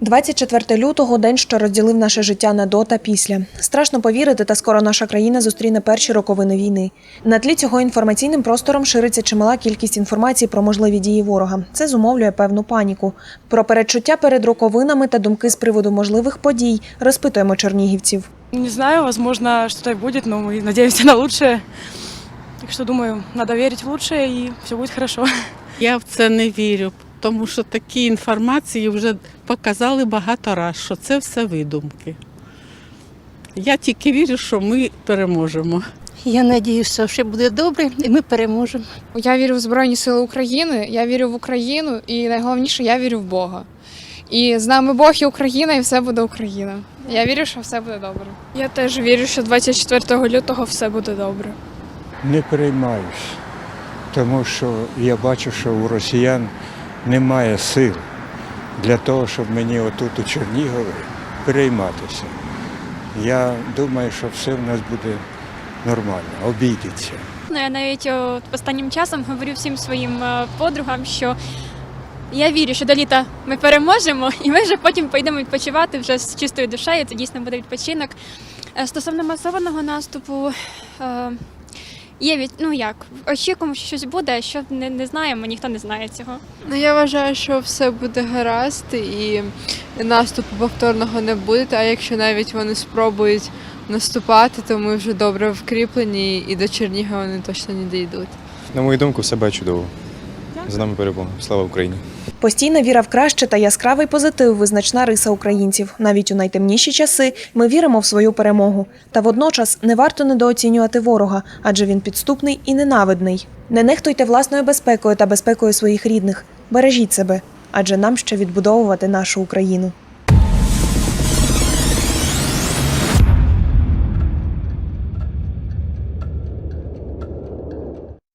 24 лютого день, що розділив наше життя на до та після. Страшно повірити, та скоро наша країна зустріне перші роковини війни. На тлі цього інформаційним простором шириться чимала кількість інформації про можливі дії ворога. Це зумовлює певну паніку. Про передчуття перед роковинами та думки з приводу можливих подій розпитуємо чернігівців. Не знаю, возможно, что-то и будет, но мы на лучшее. Так что, думаю, надо верить в лучшее, и все будет хорошо. Я в це не вірю, тому що такі інформації вже показали багато разів, що це все видумки. Я тільки вірю, що ми переможемо. Я надіюся, що все буде добре і ми переможемо. Я вірю в Збройні Сили України, я вірю в Україну і найголовніше, я вірю в Бога. І з нами Бог і Україна, і все буде Україна. Я вірю, що все буде добре. Я теж вірю, що 24 лютого все буде добре. Не переймаюсь, тому що я бачу, що у росіян немає сил для того, щоб мені отут у Чернігові перейматися. Я думаю, що все в нас буде нормально, обійдеться. Ну, Я навіть о, останнім часом говорю всім своїм е, подругам, що я вірю, що до літа ми переможемо, і ми вже потім поїдемо відпочивати вже з чистою душею. Це дійсно буде відпочинок. Е, Стосовно масованого наступу, е, є від ну як очікуємо, що щось буде, а що не, не знаємо, ніхто не знає цього. Ну я вважаю, що все буде гаразд і наступу повторного не буде. А якщо навіть вони спробують наступати, то ми вже добре вкріплені і до Чернігова вони точно не дійдуть. На мою думку, все буде чудово. З нами перемога. Слава Україні! Постійна віра в краще та яскравий позитив визначна риса українців. Навіть у найтемніші часи ми віримо в свою перемогу. Та водночас не варто недооцінювати ворога, адже він підступний і ненавидний. Не нехтуйте власною безпекою та безпекою своїх рідних. Бережіть себе, адже нам ще відбудовувати нашу Україну.